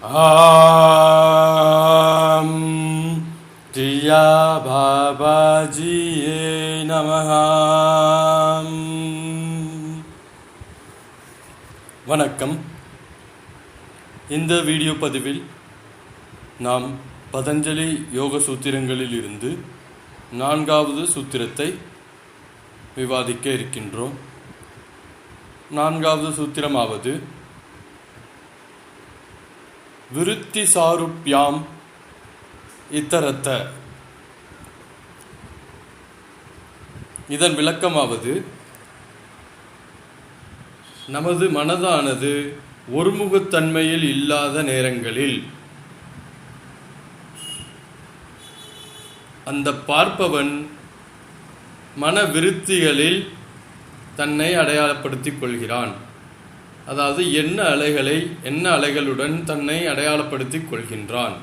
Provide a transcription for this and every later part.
ஆம். ஜியா பாபாஜியே நமஹாம் வணக்கம். இந்த வீடியோ பதிவில் நாம் பதஞ்சலி யோக சூத்திரங்களில் இருந்து நான்காவது சூத்திரத்தை விவாதிக்க இருக்கின்றோம். நான்காவது சூத்திரமாவது விருத்தி சாருப்யாம் இத்தரத்த. இதன் விளக்கமாவது நமது மனதானது ஒருமுகத்தன்மையில் இல்லாத நேரங்களில் அந்த பார்ப்பவன் மன விருத்திகளில் தன்னை அடையாளப்படுத்திக் கொள்கிறான். அதாவது என்ன அலைகளை என்ன அலைகளுடன் தன்னை அடையாளப்படுத்திக் கொள்கின்றான்?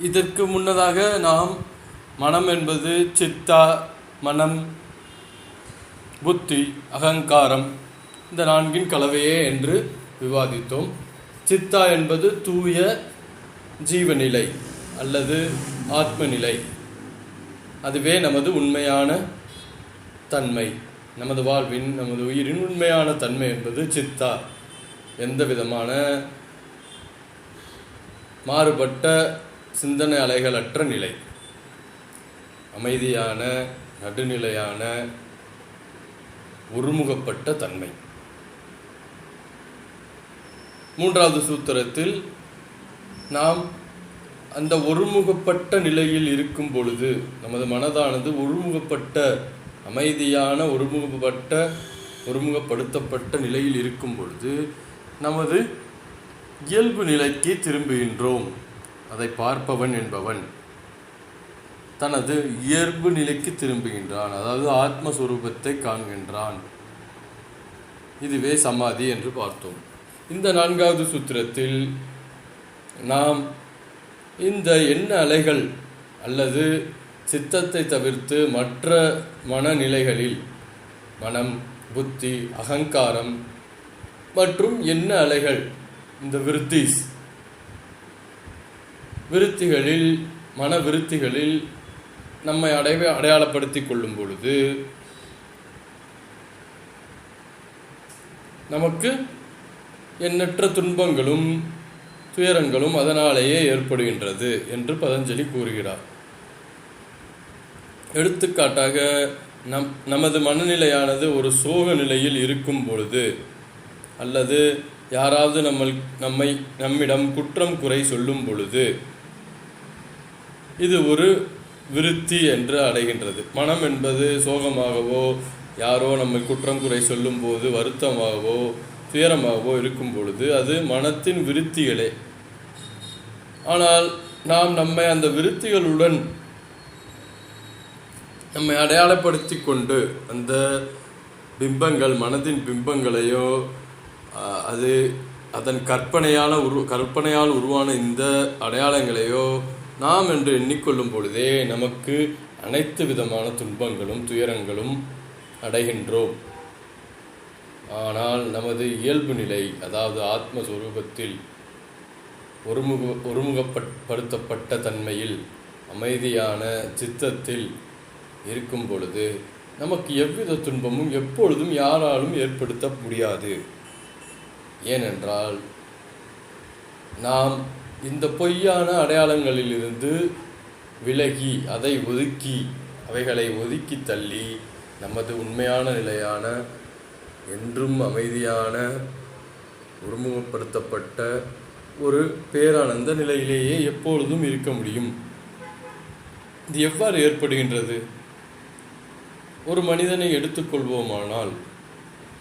இதற்கு முன்னதாக நாம் மனம் என்பது சித்தா மனம் புத்தி அகங்காரம் இந்த நான்கின் கலவையே என்று விவாதித்தோம். சித்தா என்பது தூய ஜீவநிலை அல்லது ஆத்மநிலை. அதுவே நமது உண்மையான தன்மை. நமது வாழ்வின் நமது உயிரின் உண்மையான தன்மை என்பது சித்தா. எந்த விதமான மாறுபட்ட சிந்தனை அலைகளற்ற நிலை. அமைதியான நடுநிலையான ஒருமுகப்பட்ட தன்மை. மூன்றாவது சூத்திரத்தில் நாம் அந்த ஒருமுகப்பட்ட நிலையில் இருக்கும் பொழுது நமது மனதானது ஒருமுகப்பட்ட அமைதியான ஒருமுகப்பட்ட ஒருமுகப்படுத்தப்பட்ட நிலையில் இருக்கும் பொழுது நமது இயல்பு நிலைக்கு திரும்புகின்றோம். அதை பார்ப்பவன் என்பவன். தனது இயல்பு நிலைக்கு திரும்புகின்றான். அதாவது ஆத்மஸ்வரூபத்தை காண்கின்றான். இதுவே சமாதி என்று பார்த்தோம். இந்த நான்காவது சூத்திரத்தில் நாம் இந்த எண்ண அலைகள் அல்லது சித்தத்தை தவிர்த்து மற்ற மனநிலைகளில் மனம் புத்தி அகங்காரம் மற்றும் எண்ண அலைகள் இந்த விருத்திஸ். விருத்திகளில் மன விருத்திகளில் நம்மை அடைய அடையாளப்படுத்தி கொள்ளும் பொழுது நமக்கு எண்ணற்ற துன்பங்களும் துயரங்களும் அதனாலேயே ஏற்படுகின்றது என்று பதஞ்சலி கூறுகிறார். எடுத்துக்காட்டாக நம் நமது மனநிலையானது ஒரு சோக நிலையில் இருக்கும் பொழுது அல்லது யாராவது நம்ம நம்மை நம்மிடம் குற்றம் குறை சொல்லும் பொழுது இது ஒரு விருத்தி என்று அடைகின்றது. மனம் என்பது சோகமாகவோ யாரோ நம்மை குற்றம் குறை சொல்லும் போது வருத்தமாகவோ துயரமாகவோ இருக்கும் பொழுது அது மனத்தின் விருத்திகளே. ஆனால் நாம் நம்மை அந்த விருத்திகளுடன் நம்மை அடையாளப்படுத்தி கொண்டு அந்த பிம்பங்கள் மனதின் பிம்பங்களையோ அது அதன் கற்பனையான உரு கற்பனையால் உருவான இந்த அடையாளங்களையோ நாம் என்று எண்ணிக்கொள்ளும் பொழுதே நமக்கு அனைத்து விதமான துன்பங்களும் துயரங்களும் அடைகின்றோம். ஆனால் நமது இயல்பு நிலை அதாவது ஆத்மஸ்வரூபத்தில் ஒருமுக ஒருமுகப்படுத்தப்பட்ட தன்மையில் அமைதியான சித்தத்தில் இருக்கும் பொழுது நமக்கு எவ்வித துன்பமும் எப்பொழுதும் யாராலும் ஏற்படுத்த முடியாது. ஏனென்றால் நாம் இந்த பொய்யான அடையாளங்களிலிருந்து விலகி அதை ஒதுக்கி அவைகளை ஒதுக்கி தள்ளி நமது உண்மையான நிலையான என்றும் அமைதியான ஒருமுகப்படுத்தப்பட்ட ஒரு பேரானந்த நிலையிலேயே எப்பொழுதும் இருக்க முடியும். இது எவ்வாறு ஏற்படுகின்றது? ஒரு மனிதனை எடுத்துக்கொள்வோமானால்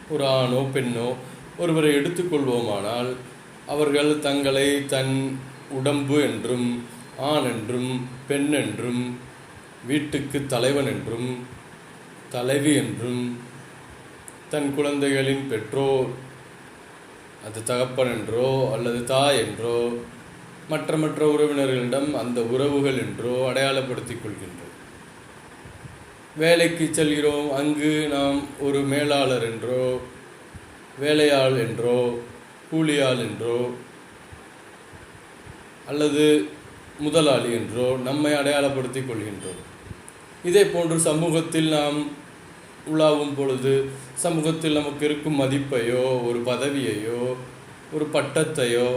ஒரு ஆணோ பெண்ணோ ஒருவரை எடுத்துக்கொள்வோமானால் அவர்கள் தங்களை தன் உடம்பு என்றும் ஆண் என்றும் பெண் என்றும் வீட்டுக்கு தலைவன் என்றும் தலைவி என்றும் தன் குழந்தைகளின் பெற்றோர் அது தகப்பன் என்றோ அல்லது தாய் என்றோ மற்ற மற்ற உறவினர்களிடம் அந்த உறவுகள் என்றோ அடையாளப்படுத்திக் கொள்கின்றோம். வேலைக்கு செல்கிறோம். அங்கு நாம் ஒரு மேலாளர் என்றோ வேலையாள் என்றோ கூலியாள் என்றோ அல்லது முதலாளி என்றோ நம்மை அடையாளப்படுத்திக் கொள்கின்றோம். இதே போன்று சமூகத்தில் நாம் உலாவும் பொழுது சமூகத்தில் நமக்கு இருக்கும் மதிப்பையோ ஒரு பதவியையோ ஒரு பட்டத்தையோ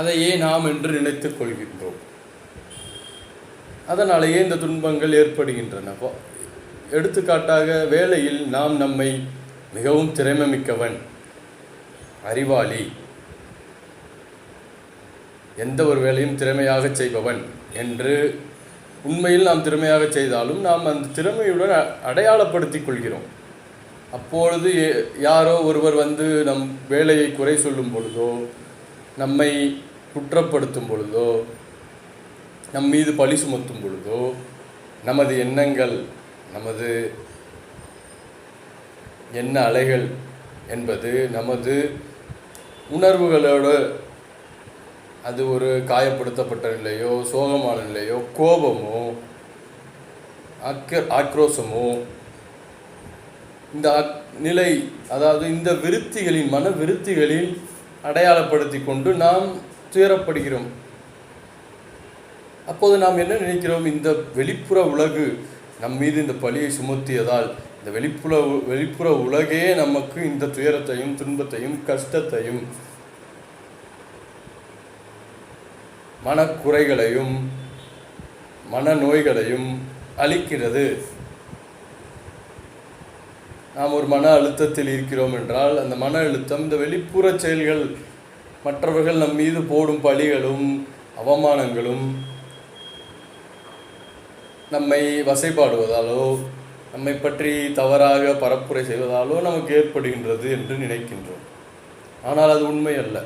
அதையே நாம் என்று நினைத்துக் கொள்கின்றோம். அதனாலேயே இந்த துன்பங்கள் ஏற்படுகின்றன. எடுத்துக்காட்டாக வேலையில் நாம் நம்மை மிகவும் திறமை மிக்கவன் அறிவாளி எந்த ஒரு வேலையும் திறமையாக செய்பவன் என்று உண்மையில் நாம் திறமையாக செய்தாலும் நாம் அந்த திறமையுடன் அடையாளப்படுத்தி அடையாளப்படுத்திக் கொள்கிறோம். அப்பொழுது யாரோ ஒருவர் வந்து நம் வேலையை குறை சொல்லும் பொழுதோ நம்மை குற்றப்படுத்தும் பொழுதோ நம் மீது பழி சுமத்தும் பொழுதோ நமது எண்ணங்கள் நமது எண்ண அலைகள் என்பது நமது உணர்வுகளோடு அது ஒரு காயப்படுத்தப்பட்ட நிலையோ சோகமான நிலையோ கோபமோ ஆக்க ஆக்ரோஷமோ இந்த ஆக்- நிலை அதாவது இந்த விருத்திகளின் மன விருத்திகளில் அடையாளப்படுத்தி கொண்டு நாம் துயரப்படுகிறோம். அப்போது நாம் என்ன நினைக்கிறோம்? இந்த வெளிப்புற உலகு நம் மீது இந்த பழியை சுமத்தியதால் இந்த வெளிப்புற வெளிப்புற உலகே நமக்கு இந்த துயரத்தையும் துன்பத்தையும் கஷ்டத்தையும் மனக்குறைகளையும் மனநோய்களையும் அளிக்கிறது. நாம் ஒரு மன அழுத்தத்தில் இருக்கிறோம் என்றால் அந்த மன அழுத்தம் இந்த வெளிப்புற செயல்கள் மற்றவர்கள் நம் மீது போடும் பழிகளும் அவமானங்களும் நம்மை வசைபாடுவதாலோ நம்மை பற்றி தவறாக பரப்புரை செய்வதாலோ நமக்கு ஏற்படுகின்றது என்று நினைக்கின்றோம். ஆனால் அது உண்மை அல்ல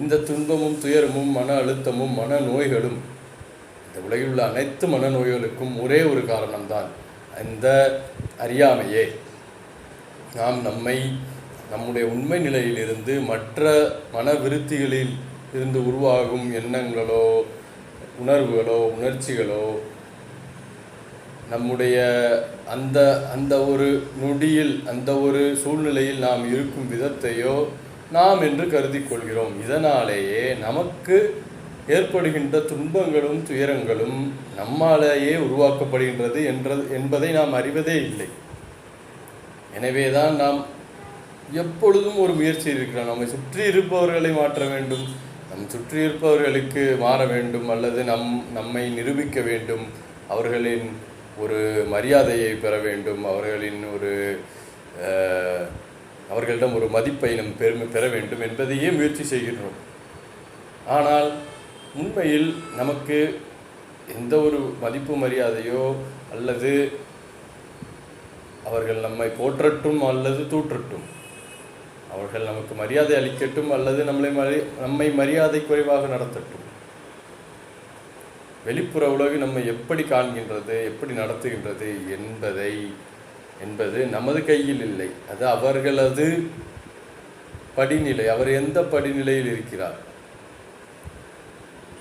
இந்த துன்பமும் துயரமும் மன அழுத்தமும் மன நோய்களும் இந்த உலகில் உள்ள அனைத்து மனநோய்களுக்கும் ஒரே ஒரு காரணம்தான் அந்த அறியாமையே. நாம் நம்மை நம்முடைய உண்மை நிலையிலிருந்து மற்ற மன விருத்திகளில் இருந்து உருவாகும் எண்ணங்களோ உணர்வுகளோ உணர்ச்சிகளோ நம்முடைய அந்த அந்த ஒரு நொடியில் அந்த ஒரு சூழ்நிலையில் நாம் இருக்கும் விதத்தையோ நாம் என்று கருதி கொள்கிறோம். இதனாலேயே நமக்கு ஏற்படுகின்ற துன்பங்களும் துயரங்களும் நம்மாலேயே உருவாக்கப்படுகின்றது என்ற என்பதை நாம் அறிவதே இல்லை. எனவேதான் நாம் எப்பொழுதும் ஒரு முயற்சி இருக்கிறோம். நம்மை சுற்றி இருப்பவர்களை மாற்ற வேண்டும். நம் சுற்றி இருப்பவர்களுக்கு மாற வேண்டும் அல்லது நம் நம்மை நிரூபிக்க வேண்டும். அவர்களின் ஒரு மரியாதையை பெற வேண்டும். அவர்களின் ஒரு அவர்களிடம் ஒரு மதிப்பை நம் பெருமை பெற வேண்டும் என்பதையே முயற்சி செய்கின்றோம். ஆனால் உண்மையில் நமக்கு எந்த ஒரு மதிப்பு மரியாதையோ அல்லது அவர்கள் நம்மை போற்றட்டும் அல்லது தூற்றட்டும். அவர்கள் நமக்கு மரியாதை அளிக்கட்டும் அல்லது நம்மளை மரி நம்மை மரியாதை குறைவாக நடத்தட்டும். வெளிப்புற உலகு நம்ம எப்படி காண்கின்றது எப்படி நடத்துகின்றது என்பதை என்பது நமது கையில் இல்லை. அது அவர்களது படிநிலை அவர் எந்த படிநிலையில் இருக்கிறார்?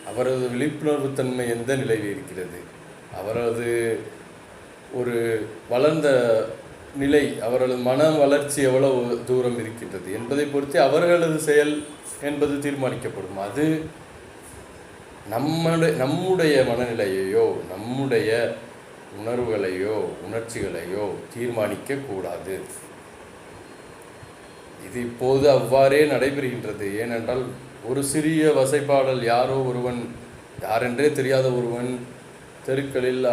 அவரது விழிப்புணர்வு தன்மை எந்த நிலையில் இருக்கிறது? அவரது ஒரு வளர்ந்த நிலை அவரது மன வளர்ச்சி எவ்வளவு தூரம் இருக்கின்றது என்பதை பொறுத்து அவர்களது செயல் என்பது தீர்மானிக்கப்படும். அது நம்முடைய நம்முடைய மனநிலையையோ நம்முடைய உணர்வுகளையோ உணர்ச்சிகளையோ தீர்மானிக்க கூடாது இது இப்போது அவ்வாறே நடைபெறுகின்றது. ஏனென்றால் ஒரு சிறிய வசைப்பாடல் யாரோ ஒருவன் யாரென்றே தெரியாத ஒருவன் தெருக்களில்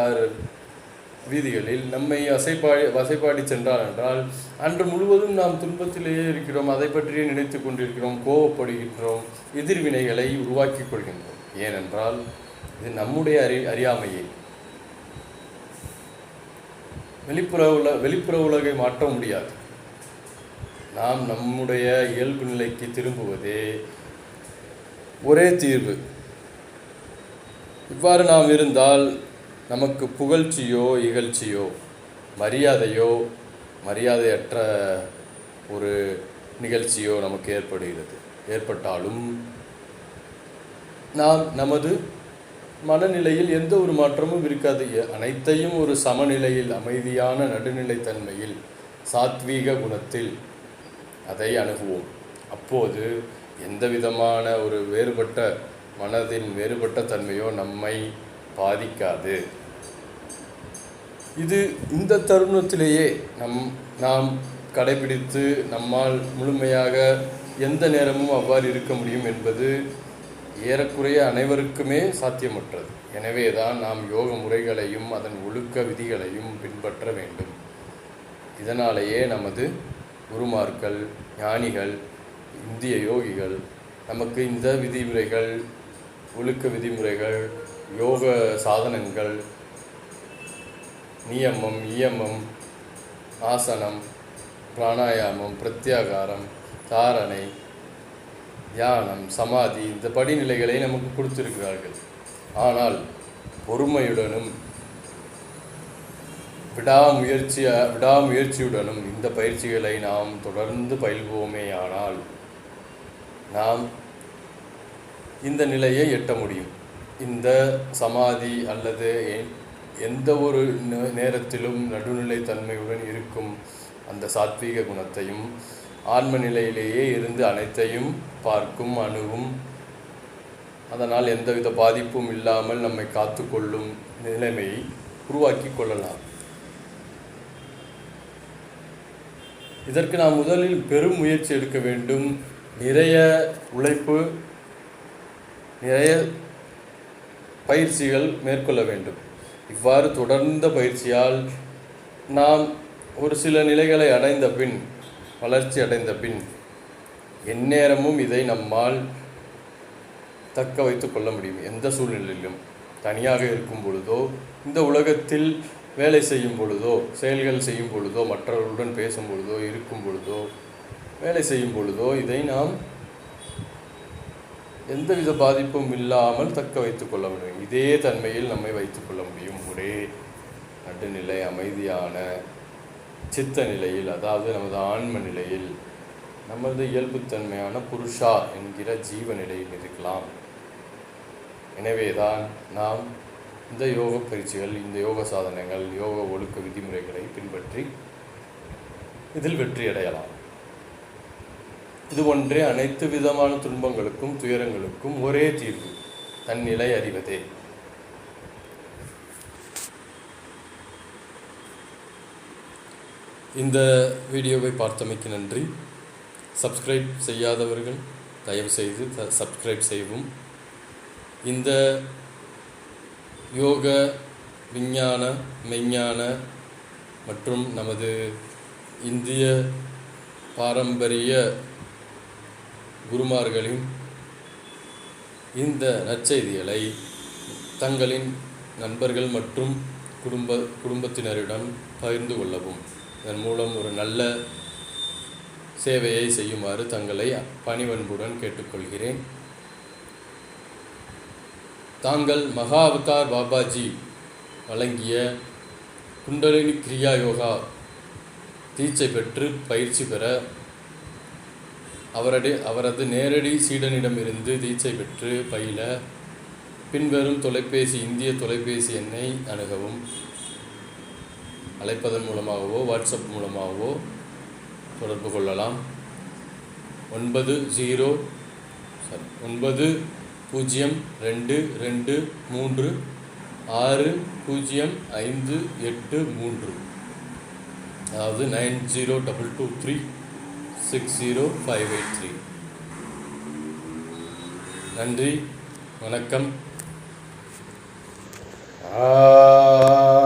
வீதிகளில் நம்மை வசைப்பாடி வசைப்பாடி சென்றார் என்றால் அன்று முழுவதும் நாம் துன்பத்திலேயே இருக்கிறோம் அதை பற்றியே நினைத்து கொண்டிருக்கிறோம் கோவப்படுகின்றோம் எதிர்வினைகளை உருவாக்கி கொள்கின்றோம். ஏனென்றால் இது நம்முடைய அறி அறியாமையே. வெளிப்புற உல வெளிப்புற உலகை மாற்ற முடியாது. நாம் நம்முடைய இயல்பு நிலைக்கு திரும்புவதே ஒரே தீர்வு. இவ்வாறு நாம் இருந்தால் நமக்கு புகழ்ச்சியோ இகழ்ச்சியோ மரியாதையோ மரியாதையற்ற ஒரு நிகழ்ச்சியோ நமக்கு ஏற்படுகிறது. ஏற்பட்டாலும் நாம் நமது மனநிலையில் எந்த ஒரு மாற்றமும் இருக்காது. அனைத்தையும் ஒரு சமநிலையில் அமைதியான நடுநிலைத்தன்மையில் சாத்வீக குணத்தில் அதை அணுகுவோம். அப்போது எந்த விதமான ஒரு வேறுபட்ட மனதின் வேறுபட்ட தன்மையோ நம்மை பாதிக்காது. இது இந்த தருணத்திலேயே நம் நாம் கடைபிடித்து நம்மால் முழுமையாக எந்த நேரமும் அவ்வாறு இருக்க முடியும் என்பது ஏறக்குறைய அனைவருக்குமே சாத்தியமற்றது. எனவே தான் நாம் யோக முறைகளையும் அதன் ஒழுக்க விதிகளையும் பின்பற்ற வேண்டும். இதனாலேயே நமது குருமார்கள் ஞானிகள் இந்திய யோகிகள் நமக்கு இந்த விதிமுறைகள் ஒழுக்க விதிமுறைகள் யோக சாதனங்கள் நியமம் இயமம் ஆசனம் பிராணாயாமம் பிரத்யாகாரம் தாரணை தியானம் சமாதி இந்த படிநிலைகளை நமக்கு கொடுத்திருக்கிறார்கள். ஆனால் பொறுமையுடனும் விடாமுயற்சி விடாமுயற்சியுடனும் இந்த பயிற்சிகளை நாம் தொடர்ந்து பயில்வோமேயானால் நாம் இந்த நிலையை எட்ட முடியும். இந்த சமாதி அல்லது எந்த ஒரு நே- நேரத்திலும் நடுநிலை தன்மையுடன் இருக்கும் அந்த சாத்வீக குணத்தையும் ஆன்ம நிலையிலேயே இருந்து அனைத்தையும் பார்க்கும் அணுகும். அதனால் எந்தவித பாதிப்பும் இல்லாமல் நம்மை காத்துக்கொள்ளும் நிலைமையை உருவாக்கி கொள்ளலாம். இதற்கு நாம் முதலில் பெரும் முயற்சி எடுக்க வேண்டும். நிறைய உழைப்பு நிறைய பயிற்சிகள் மேற்கொள்ள வேண்டும். இவ்வாறு தொடர்ந்த பயிற்சியால் நாம் ஒரு சில நிலைகளை அடைந்த பின் வளர்ச்சி அடைந்த பின் எந்நேரமும் இதை நம்மால் தக்க வைத்து கொள்ள முடியும். எந்த சூழ்நிலையிலும் தனியாக இருக்கும் பொழுதோ இந்த உலகத்தில் வேலை செய்யும் பொழுதோ செயல்கள் செய்யும் பொழுதோ மற்றவர்களுடன் பேசும் பொழுதோ இருக்கும் பொழுதோ வேலை செய்யும் பொழுதோ இதை நாம் எந்தவித பாதிப்பும் இல்லாமல் தக்க வைத்துக் கொள்ள முடியும். இதே தன்மையில் நம்மை வைத்துக் கொள்ள முடியும். ஒரே நடுநிலை அமைதியான சித்த நிலையில் அதாவது நமது ஆன்ம நிலையில் நமது இயல்புத்தன்மையான புருஷா என்கிற ஜீவ நிலையில் இருக்கலாம். எனவேதான் நாம் இந்த யோக பயிற்சிகள் இந்த யோக சாதனைகள் யோக ஒழுக்க விதிமுறைகளை பின்பற்றி இதில் வெற்றி அடையலாம். இது ஒன்றே அனைத்து விதமான துன்பங்களுக்கும் துயரங்களுக்கும் ஒரே தீர்வு தன்னிலை அறிவதே. இந்த வீடியோவை பார்த்தமைக்கு நன்றி. சப்ஸ்கிரைப் செய்யாதவர்கள் தயவு செய்து சப்ஸ்கிரைப் செய்யவும். இந்த யோக விஞ்ஞான மெய்ஞான மற்றும் நமது இந்திய பாரம்பரிய குருமார்களின் இந்த நற்செய்திகளை தங்களின் நண்பர்கள் மற்றும் குடும்ப குடும்பத்தினரிடம் பகிர்ந்து கொள்ளவும். இதன் மூலம் ஒரு நல்ல சேவையை செய்யுமாறு தங்களை பணிவன்புடன் கேட்டுக்கொள்கிறேன். தாங்கள் மகா அவதார் பாபாஜி வழங்கிய குண்டலினி கிரியா யோகா தீட்சை பெற்று பயிற்சி பெற அவரடி அவரது நேரடி சீடனிடமிருந்து தீட்சை பெற்று பயில பின்வரும் தொலைபேசி இந்திய தொலைபேசி எண்ணை அணுகவும். அழைப்பதன் மூலமாகவோ வாட்ஸ்அப் மூலமாகவோ தொடர்பு கொள்ளலாம். ஒன்பது ஜீரோ சாரி ஒன்பது பூஜ்ஜியம் ரெண்டு ரெண்டு மூன்று ஆறு பூஜ்ஜியம் ஐந்து எட்டு மூன்று. அதாவது nine zero double two three six zero five eight three. நன்றி வணக்கம். ஆ.